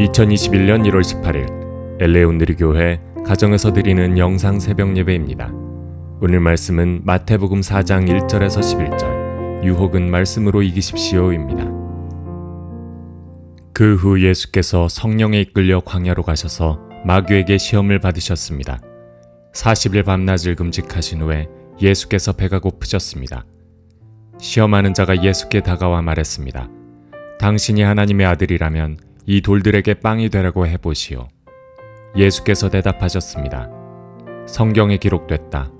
2021년 1월 18일 LA 온누리교회 가정에서 드리는 영상 새벽 예배입니다. 오늘 말씀은 마태복음 4장 1절에서 11절 유혹은 말씀으로 이기십시오입니다. 그 후 예수께서 성령에 이끌려 광야로 가셔서 마귀에게 시험을 받으셨습니다. 40일 밤낮을 금직하신 후에 예수께서 배가 고프셨습니다. 시험하는 자가 예수께 다가와 말했습니다. 당신이 하나님의 아들이라면 이 돌들에게 빵이 되라고 해보시오. 예수께서 대답하셨습니다. 성경에 기록됐다.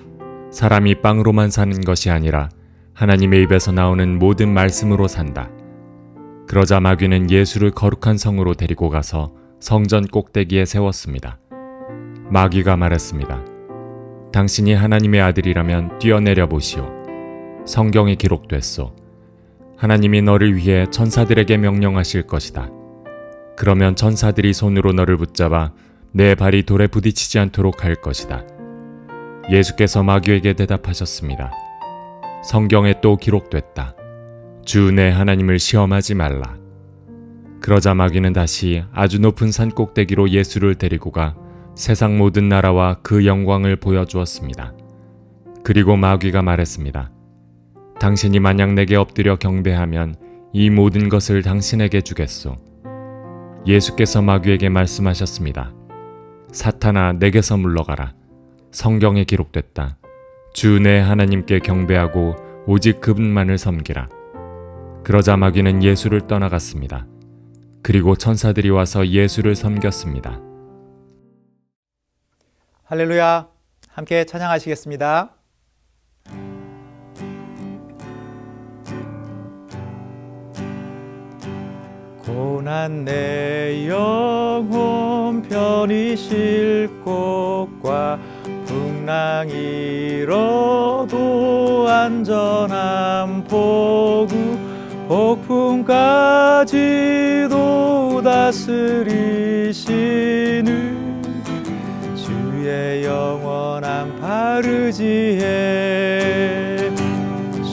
사람이 빵으로만 사는 것이 아니라 하나님의 입에서 나오는 모든 말씀으로 산다. 그러자 마귀는 예수를 거룩한 성으로 데리고 가서 성전 꼭대기에 세웠습니다. 마귀가 말했습니다. 당신이 하나님의 아들이라면 뛰어내려 보시오. 성경에 기록됐소. 하나님이 너를 위해 천사들에게 명령하실 것이다. 그러면 천사들이 손으로 너를 붙잡아 내 발이 돌에 부딪히지 않도록 할 것이다. 예수께서 마귀에게 대답하셨습니다. 성경에 또 기록됐다. 주 내 하나님을 시험하지 말라. 그러자 마귀는 다시 아주 높은 산 꼭대기로 예수를 데리고 가 세상 모든 나라와 그 영광을 보여주었습니다. 그리고 마귀가 말했습니다. 당신이 만약 내게 엎드려 경배하면 이 모든 것을 당신에게 주겠소. 예수께서 마귀에게 말씀하셨습니다. 사탄아, 내게서 물러가라. 성경에 기록됐다. 주 내 하나님께 경배하고 오직 그분만을 섬기라. 그러자 마귀는 예수를 떠나갔습니다. 그리고 천사들이 와서 예수를 섬겼습니다. 할렐루야. 함께 찬양하시겠습니다. 고난 내 영혼 편히 쉴 곳과 풍랑 일어도 안전한 포구 폭풍까지도 다스리시는 주의 영원한 바르지에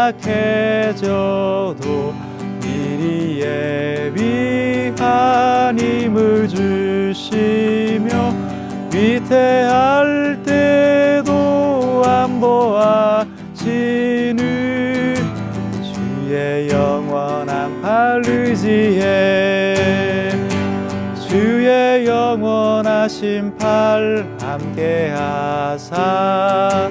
약해져도 미리 예비한 힘을 주시며 위태할 때도 안보하시는 주의 영원한 발의지에 주의 영원하신 팔 함께 하사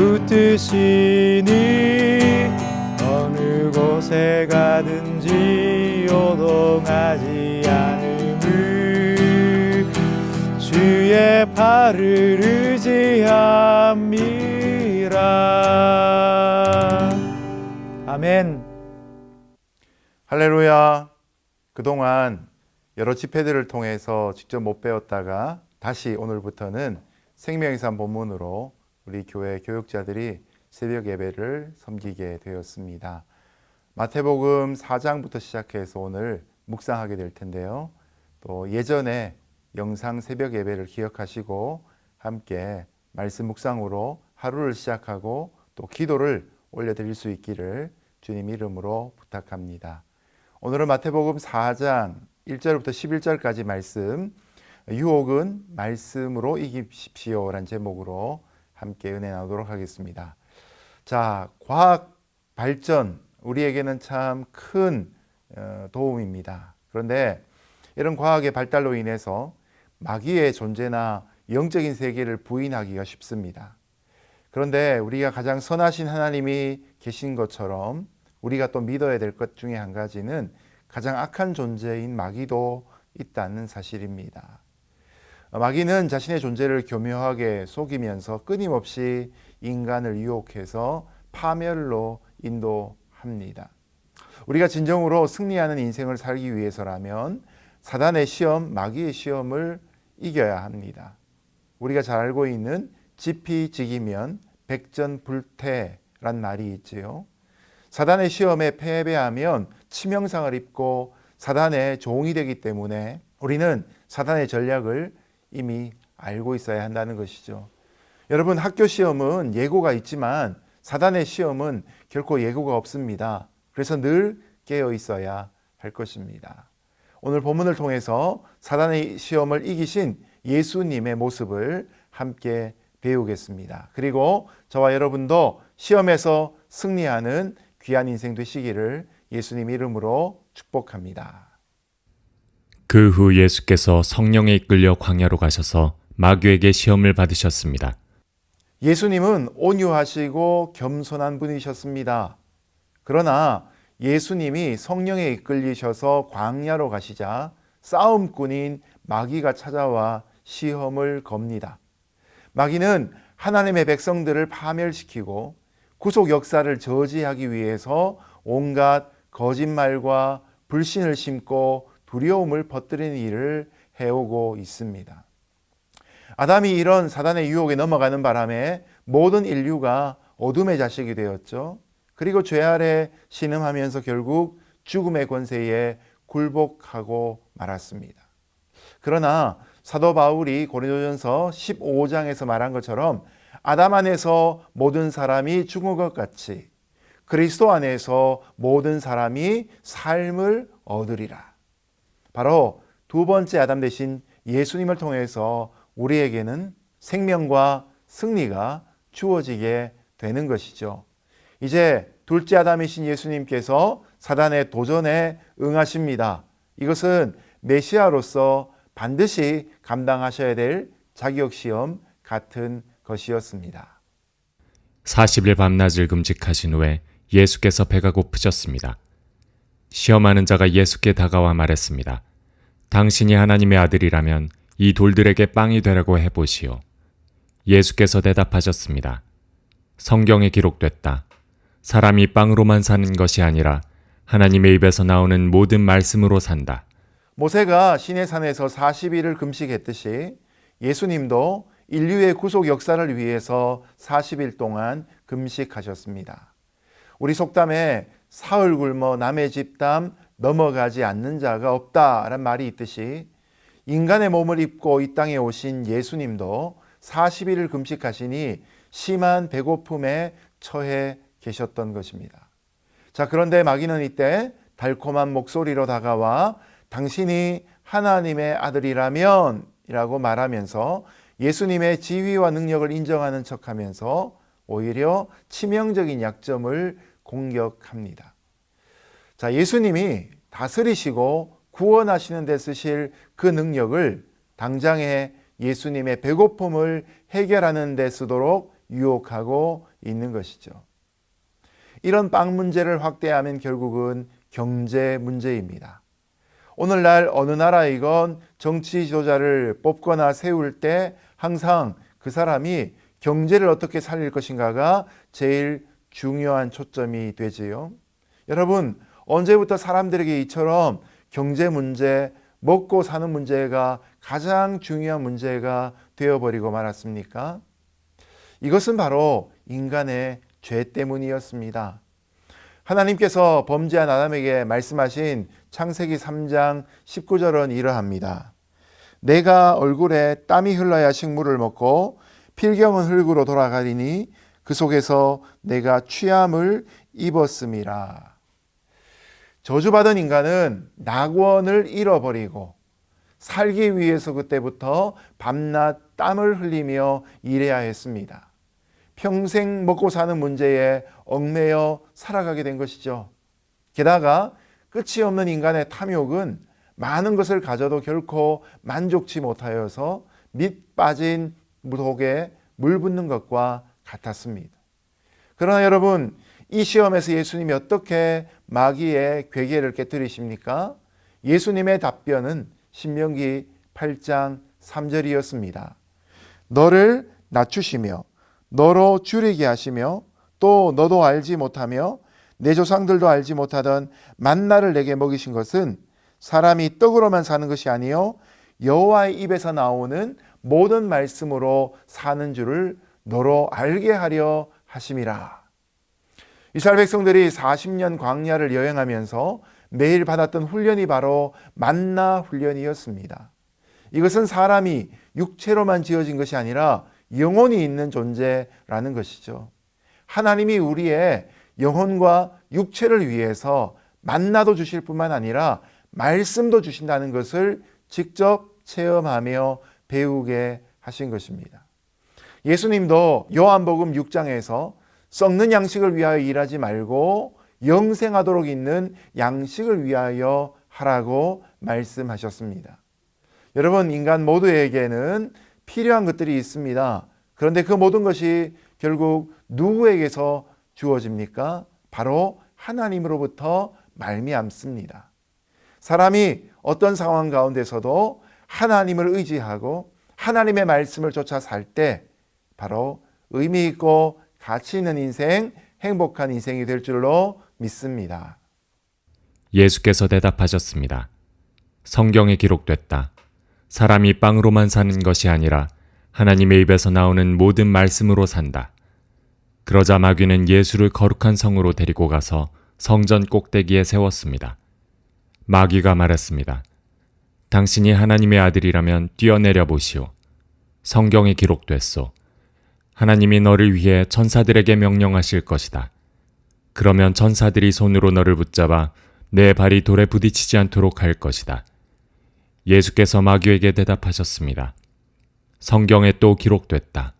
붙드시니 어느 곳에 가든지 요동하지 않음을 주의 발을 의지함이라 아멘 할렐루야. 그동안 여러 집회들을 통해서 직접 못 배웠다가 다시 오늘부터는 생명의산 본문으로 우리 교회 교육자들이 새벽 예배를 섬기게 되었습니다. 마태복음 4장부터 시작해서 오늘 묵상하게 될 텐데요. 또 예전에 영상 새벽 예배를 기억하시고 함께 말씀 묵상으로 하루를 시작하고 또 기도를 올려드릴 수 있기를 주님 이름으로 부탁합니다. 오늘은 마태복음 4장 1절부터 11절까지 말씀 유혹은 말씀으로 이기십시오라는 제목으로 함께 은혜 나누도록 하겠습니다. 자, 과학 발전 우리에게는 참큰 어, 도움입니다. 그런데 이런 과학의 발달로 인해서 마귀의 존재나 영적인 세계를 부인하기가 쉽습니다. 그런데 우리가 가장 선하신 하나님이 계신 것처럼 우리가 또 믿어야 될 것 중에 한 가지는 가장 악한 존재인 마귀도 있다는 사실입니다. 마귀는 자신의 존재를 교묘하게 속이면서 끊임없이 인간을 유혹해서 파멸로 인도합니다. 우리가 진정으로 승리하는 인생을 살기 위해서라면 사단의 시험, 마귀의 시험을 이겨야 합니다. 우리가 잘 알고 있는 지피지기면 백전불태란 말이 있지요. 사단의 시험에 패배하면 치명상을 입고 사단의 종이 되기 때문에 우리는 사단의 전략을 이미 알고 있어야 한다는 것이죠. 여러분 학교 시험은 예고가 있지만 사단의 시험은 결코 예고가 없습니다. 그래서 늘 깨어 있어야 할 것입니다. 오늘 본문을 통해서 사단의 시험을 이기신 예수님의 모습을 함께 배우겠습니다. 그리고 저와 여러분도 시험에서 승리하는 귀한 인생 되시기를 예수님 이름으로 축복합니다. 그 후 예수께서 성령에 이끌려 광야로 가셔서 마귀에게 시험을 받으셨습니다. 예수님은 온유하시고 겸손한 분이셨습니다. 그러나 예수님이 성령에 이끌리셔서 광야로 가시자 싸움꾼인 마귀가 찾아와 시험을 겁니다. 마귀는 하나님의 백성들을 파멸시키고 구속 역사를 저지하기 위해서 온갖 거짓말과 불신을 심고 두려움을 퍼뜨리는 일을 해오고 있습니다. 아담이 이런 사단의 유혹에 넘어가는 바람에 모든 인류가 어둠의 자식이 되었죠. 그리고 죄 아래 신음하면서 결국 죽음의 권세에 굴복하고 말았습니다. 그러나 사도 바울이 고린도전서 15장에서 말한 것처럼 아담 안에서 모든 사람이 죽은 것 같이 그리스도 안에서 모든 사람이 삶을 얻으리라. 바로 두 번째 아담 대신 예수님을 통해서 우리에게는 생명과 승리가 주어지게 되는 것이죠. 이제 둘째 아담이신 예수님께서 사단의 도전에 응하십니다. 이것은 메시아로서 반드시 감당하셔야 될 자격 시험 같은 것이었습니다. 40일 밤낮을 금직하신 후에 예수께서 배가 고프셨습니다. 시험하는 자가 예수께 다가와 말했습니다. 당신이 하나님의 아들이라면 이 돌들에게 빵이 되라고 해보시오. 예수께서 대답하셨습니다. 성경에 기록됐다. 사람이 빵으로만 사는 것이 아니라 하나님의 입에서 나오는 모든 말씀으로 산다. 모세가 시내산에서 40일을 금식했듯이 예수님도 인류의 구속 역사를 위해서 40일 동안 금식하셨습니다. 우리 속담에 사흘 굶어 남의 집담 넘어가지 않는 자가 없다란 말이 있듯이 인간의 몸을 입고 이 땅에 오신 예수님도 40일을 금식하시니 심한 배고픔에 처해 계셨던 것입니다. 자, 그런데 마귀는 이때 달콤한 목소리로 다가와 당신이 하나님의 아들이라면 이라고 말하면서 예수님의 지위와 능력을 인정하는 척 하면서 오히려 치명적인 약점을 공격합니다. 자, 예수님이 다스리시고 구원하시는 데 쓰실 그 능력을 당장에 예수님의 배고픔을 해결하는 데 쓰도록 유혹하고 있는 것이죠. 이런 빵 문제를 확대하면 결국은 경제 문제입니다. 오늘날 어느 나라이건 정치 지도자를 뽑거나 세울 때 항상 그 사람이 경제를 어떻게 살릴 것인가가 제일 중요한 초점이 되지요. 여러분, 언제부터 사람들에게 이처럼 경제 문제, 먹고 사는 문제가 가장 중요한 문제가 되어버리고 말았습니까? 이것은 바로 인간의 죄 때문이었습니다. 하나님께서 범죄한 아담에게 말씀하신 창세기 3장 19절은 이러합니다. 내가 얼굴에 땀이 흘러야 식물을 먹고 필경은 흙으로 돌아가리니 그 속에서 내가 취함을 입었음이라. 저주받은 인간은 낙원을 잃어버리고 살기 위해서 그때부터 밤낮 땀을 흘리며 일해야 했습니다. 평생 먹고 사는 문제에 얽매여 살아가게 된 것이죠. 게다가 끝이 없는 인간의 탐욕은 많은 것을 가져도 결코 만족치 못하여서 밑 빠진 독에 물 붓는 것과 같았습니다. 그러나 여러분, 이 시험에서 예수님이 어떻게 마귀의 괴계를 깨뜨리십니까? 예수님의 답변은 신명기 8장 3절이었습니다. 너를 낮추시며 너로 줄이게 하시며 또 너도 알지 못하며 내 조상들도 알지 못하던 만나를 내게 먹이신 것은 사람이 떡으로만 사는 것이 아니요 여호와의 입에서 나오는 모든 말씀으로 사는 줄을 너로 알게 하려 하심이라. 이스라엘 백성들이 40년 광야를 여행하면서 매일 받았던 훈련이 바로 만나 훈련이었습니다. 이것은 사람이 육체로만 지어진 것이 아니라 영혼이 있는 존재라는 것이죠. 하나님이 우리의 영혼과 육체를 위해서 만나도 주실 뿐만 아니라 말씀도 주신다는 것을 직접 체험하며 배우게 하신 것입니다. 예수님도 요한복음 6장에서 썩는 양식을 위하여 일하지 말고 영생하도록 있는 양식을 위하여 하라고 말씀하셨습니다. 여러분, 인간 모두에게는 필요한 것들이 있습니다. 그런데 그 모든 것이 결국 누구에게서 주어집니까? 바로 하나님으로부터 말미암습니다. 사람이 어떤 상황 가운데서도 하나님을 의지하고 하나님의 말씀을 쫓아 살 때 바로 의미 있고 가치 있는 인생, 행복한 인생이 될 줄로 믿습니다. 예수께서 대답하셨습니다. 성경에 기록됐다. 사람이 빵으로만 사는 것이 아니라 하나님의 입에서 나오는 모든 말씀으로 산다. 그러자 마귀는 예수를 거룩한 성으로 데리고 가서 성전 꼭대기에 세웠습니다. 마귀가 말했습니다. 당신이 하나님의 아들이라면 뛰어내려 보시오. 성경에 기록됐소. 하나님이 너를 위해 천사들에게 명령하실 것이다. 그러면 천사들이 손으로 너를 붙잡아 내 발이 돌에 부딪히지 않도록 할 것이다. 예수께서 마귀에게 대답하셨습니다. 성경에 또 기록됐다.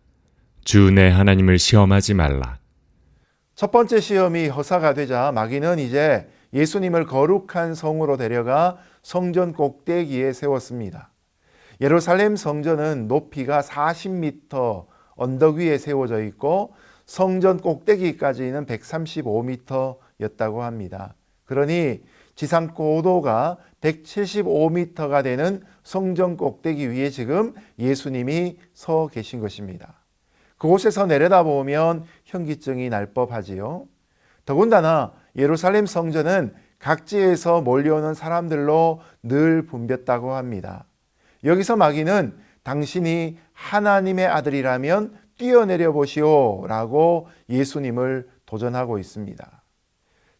주 내 하나님을 시험하지 말라. 첫 번째 시험이 허사가 되자 마귀는 이제 예수님을 거룩한 성으로 데려가 성전 꼭대기에 세웠습니다. 예루살렘 성전은 높이가 40m 언덕 위에 세워져 있고 성전 꼭대기까지는 135m였다고 합니다. 그러니 지상 고도가 175m가 되는 성전 꼭대기 위에 지금 예수님이 서 계신 것입니다. 그곳에서 내려다보면 현기증이 날 법하지요. 더군다나 예루살렘 성전은 각지에서 몰려오는 사람들로 늘 붐볐다고 합니다. 여기서 마귀는 당신이 하나님의 아들이라면 뛰어내려 보시오 라고 예수님을 도전하고 있습니다.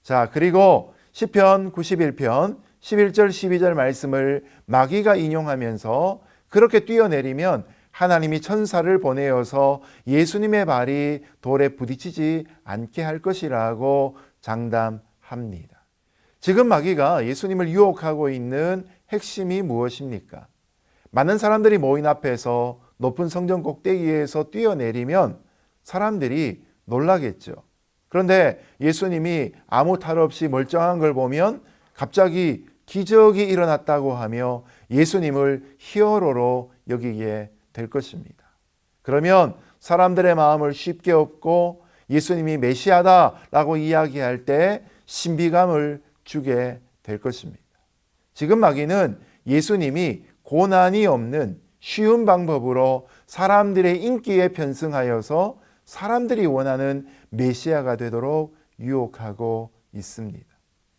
자, 그리고 시편 91편 11절 12절 말씀을 마귀가 인용하면서 그렇게 뛰어내리면 하나님이 천사를 보내어서 예수님의 발이 돌에 부딪히지 않게 할 것이라고 장담합니다. 지금 마귀가 예수님을 유혹하고 있는 핵심이 무엇입니까? 많은 사람들이 모인 앞에서 높은 성전 꼭대기에서 뛰어내리면 사람들이 놀라겠죠. 그런데 예수님이 아무 탈 없이 멀쩡한 걸 보면 갑자기 기적이 일어났다고 하며 예수님을 히어로로 여기게 될 것입니다. 그러면 사람들의 마음을 쉽게 얻고 예수님이 메시아다라고 이야기할 때 신비감을 주게 될 것입니다. 지금 마귀는 예수님이 고난이 없는 쉬운 방법으로 사람들의 인기에 편승하여서 사람들이 원하는 메시아가 되도록 유혹하고 있습니다.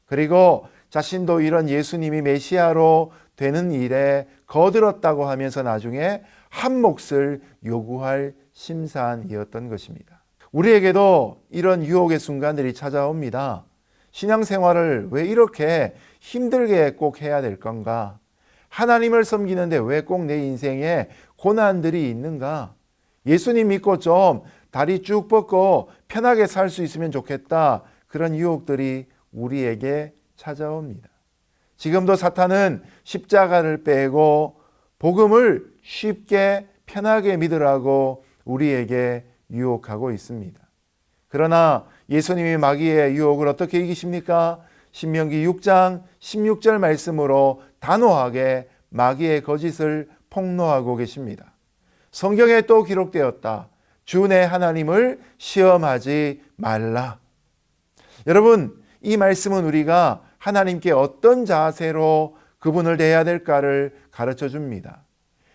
그리고 자신도 이런 예수님이 메시아로 되는 일에 거들었다고 하면서 나중에 한 몫을 요구할 심산이었던 것입니다. 우리에게도 이런 유혹의 순간들이 찾아옵니다. 신앙생활을 왜 이렇게 힘들게 꼭 해야 될 건가? 하나님을 섬기는데 왜 꼭 내 인생에 고난들이 있는가? 예수님 믿고 좀 다리 쭉 뻗고 편하게 살 수 있으면 좋겠다. 그런 유혹들이 우리에게 찾아옵니다. 지금도 사탄은 십자가를 빼고 복음을 쉽게 편하게 믿으라고 우리에게 유혹하고 있습니다. 그러나 예수님이 마귀의 유혹을 어떻게 이기십니까? 신명기 6장 16절 말씀으로 단호하게 마귀의 거짓을 폭로하고 계십니다. 성경에 또 기록되었다. 주내 하나님을 시험하지 말라. 여러분, 이 말씀은 우리가 하나님께 어떤 자세로 그분을 대해야 될까를 가르쳐 줍니다.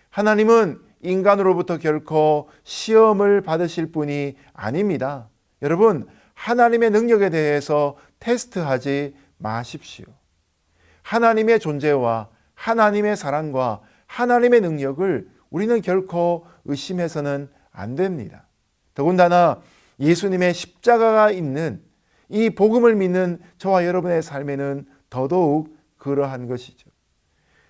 하나님은 인간으로부터 결코 시험을 받으실 분이 아닙니다. 여러분, 하나님의 능력에 대해서 테스트하지 마십시오. 하나님의 존재와 하나님의 사랑과 하나님의 능력을 우리는 결코 의심해서는 안 됩니다. 더군다나 예수님의 십자가가 있는 이 복음을 믿는 저와 여러분의 삶에는 더더욱 그러한 것이죠.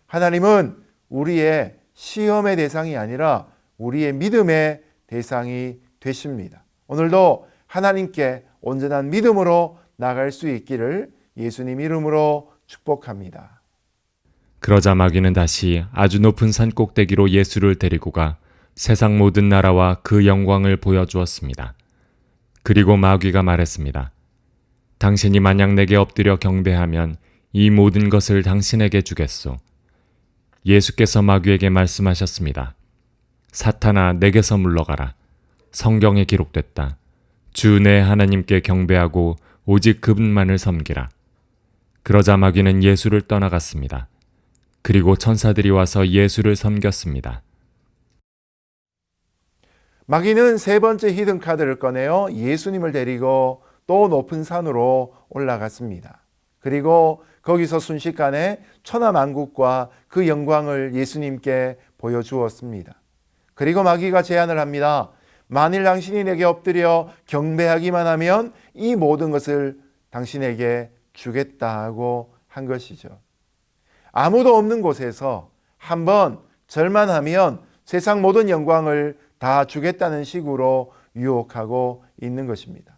하나님은 우리의 시험의 대상이 아니라 우리의 믿음의 대상이 되십니다. 오늘도 하나님께 온전한 믿음으로 나갈 수 있기를 예수님 이름으로 축복합니다. 그러자 마귀는 다시 아주 높은 산 꼭대기로 예수를 데리고 가 세상 모든 나라와 그 영광을 보여주었습니다. 그리고 마귀가 말했습니다. 당신이 만약 내게 엎드려 경배하면 이 모든 것을 당신에게 주겠소. 예수께서 마귀에게 말씀하셨습니다. 사탄아, 내게서 물러가라. 성경에 기록됐다. 주 내 하나님께 경배하고 오직 그분만을 섬기라. 그러자 마귀는 예수를 떠나갔습니다. 그리고 천사들이 와서 예수를 섬겼습니다. 마귀는 세 번째 히든 카드를 꺼내어 예수님을 데리고 또 높은 산으로 올라갔습니다. 그리고 거기서 순식간에 천하만국과 그 영광을 예수님께 보여주었습니다. 그리고 마귀가 제안을 합니다. 만일 당신이 내게 엎드려 경배하기만 하면 이 모든 것을 당신에게 주겠다 하고 한 것이죠. 아무도 없는 곳에서 한번 절만하면 세상 모든 영광을 다 주겠다는 식으로 유혹하고 있는 것입니다.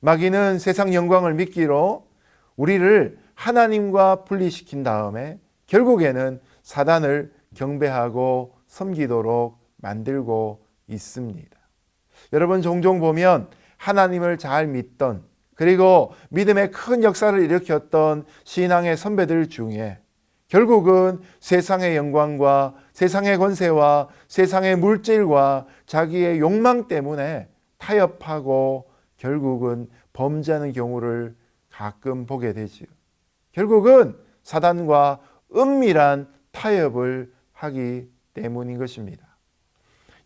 마귀는 세상 영광을 믿기로 우리를 하나님과 분리시킨 다음에 결국에는 사단을 경배하고 섬기도록 만들고 있습니다. 여러분 종종 보면 하나님을 잘 믿던 그리고 믿음의 큰 역사를 일으켰던 신앙의 선배들 중에 결국은 세상의 영광과 세상의 권세와 세상의 물질과 자기의 욕망 때문에 타협하고 결국은 범죄하는 경우를 가끔 보게 되지요. 결국은 사단과 은밀한 타협을 하기 때문인 것입니다.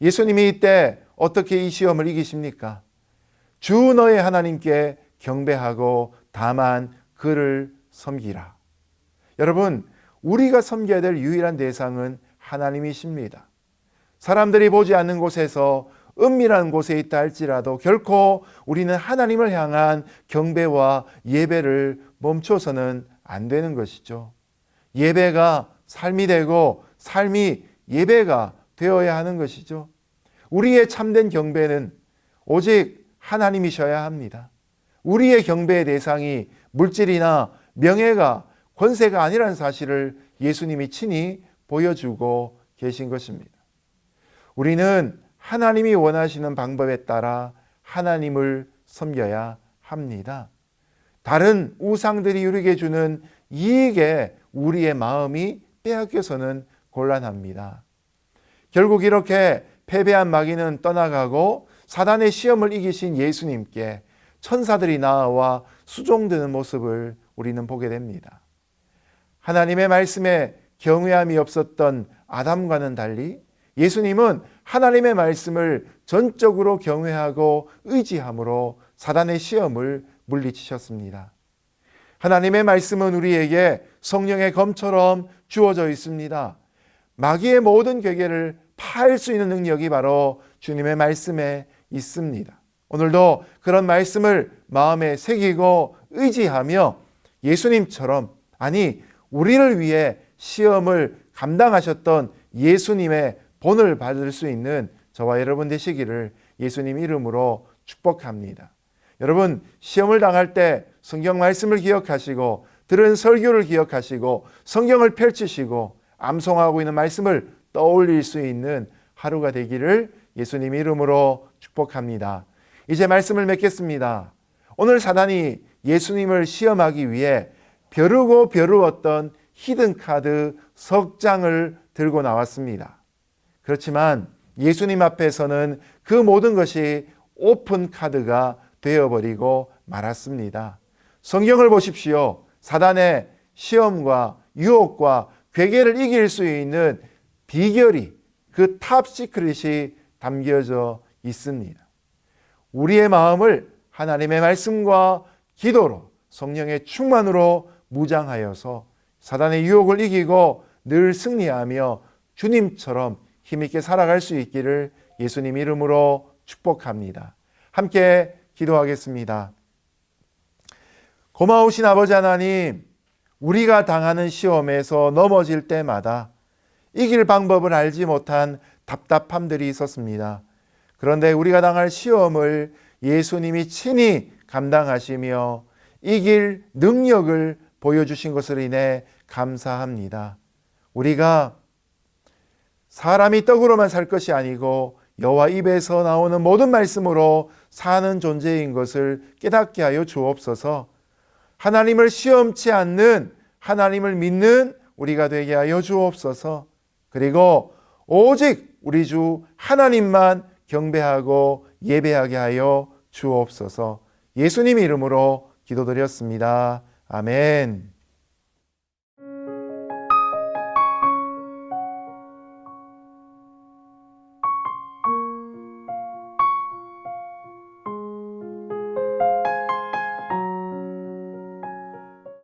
예수님이 이때 어떻게 이 시험을 이기십니까? 주 너의 하나님께 경배하고 다만 그를 섬기라. 여러분, 우리가 섬겨야 될 유일한 대상은 하나님이십니다. 사람들이 보지 않는 곳에서 은밀한 곳에 있다 할지라도 결코 우리는 하나님을 향한 경배와 예배를 멈춰서는 안 되는 것이죠. 예배가 삶이 되고 삶이 예배가 되어야 하는 것이죠. 우리의 참된 경배는 오직 하나님이셔야 합니다. 우리의 경배의 대상이 물질이나 명예가 권세가 아니라는 사실을 예수님이 친히 보여주고 계신 것입니다. 우리는 하나님이 원하시는 방법에 따라 하나님을 섬겨야 합니다. 다른 우상들이 우리에게 주는 이익에 우리의 마음이 빼앗겨서는 곤란합니다. 결국 이렇게 패배한 마귀는 떠나가고 사단의 시험을 이기신 예수님께 천사들이 나와 수종드는 모습을 우리는 보게 됩니다. 하나님의 말씀에 경외함이 없었던 아담과는 달리 예수님은 하나님의 말씀을 전적으로 경외하고 의지함으로 사단의 시험을 물리치셨습니다. 하나님의 말씀은 우리에게 성령의 검처럼 주어져 있습니다. 마귀의 모든 괴계를 파할 수 있는 능력이 바로 주님의 말씀에 있습니다. 오늘도 그런 말씀을 마음에 새기고 의지하며 예수님처럼 아니 우리를 위해 시험을 감당하셨던 예수님의 본을 받을 수 있는 저와 여러분 되시기를 예수님 이름으로 축복합니다. 여러분 시험을 당할 때 성경 말씀을 기억하시고 들은 설교를 기억하시고 성경을 펼치시고 암송하고 있는 말씀을 떠올릴 수 있는 하루가 되기를 예수님 이름으로 축복합니다. 이제 말씀을 맺겠습니다. 오늘 사단이 예수님을 시험하기 위해 벼르고 벼르었던 히든 카드 석 장을 들고 나왔습니다. 그렇지만 예수님 앞에서는 그 모든 것이 오픈 카드가 되어버리고 말았습니다. 성경을 보십시오. 사단의 시험과 유혹과 괴계를 이길 수 있는 비결이 그 탑 시크릿이 담겨져 있습니다. 우리의 마음을 하나님의 말씀과 기도로 성령의 충만으로 무장하여서 사단의 유혹을 이기고 늘 승리하며 주님처럼 힘있게 살아갈 수 있기를 예수님 이름으로 축복합니다. 함께 기도하겠습니다. 고마우신 아버지 하나님, 우리가 당하는 시험에서 넘어질 때마다 이길 방법을 알지 못한 답답함들이 있었습니다. 그런데 우리가 당할 시험을 예수님이 친히 감당하시며 이길 능력을 보여주신 것을 인해 감사합니다. 우리가 사람이 떡으로만 살 것이 아니고 여호와 입에서 나오는 모든 말씀으로 사는 존재인 것을 깨닫게 하여 주옵소서. 하나님을 시험치 않는 하나님을 믿는 우리가 되게 하여 주옵소서. 그리고 오직 우리 주 하나님만 경배하고 예배하게 하여 주옵소서. 예수님 이름으로 기도드렸습니다. 아멘.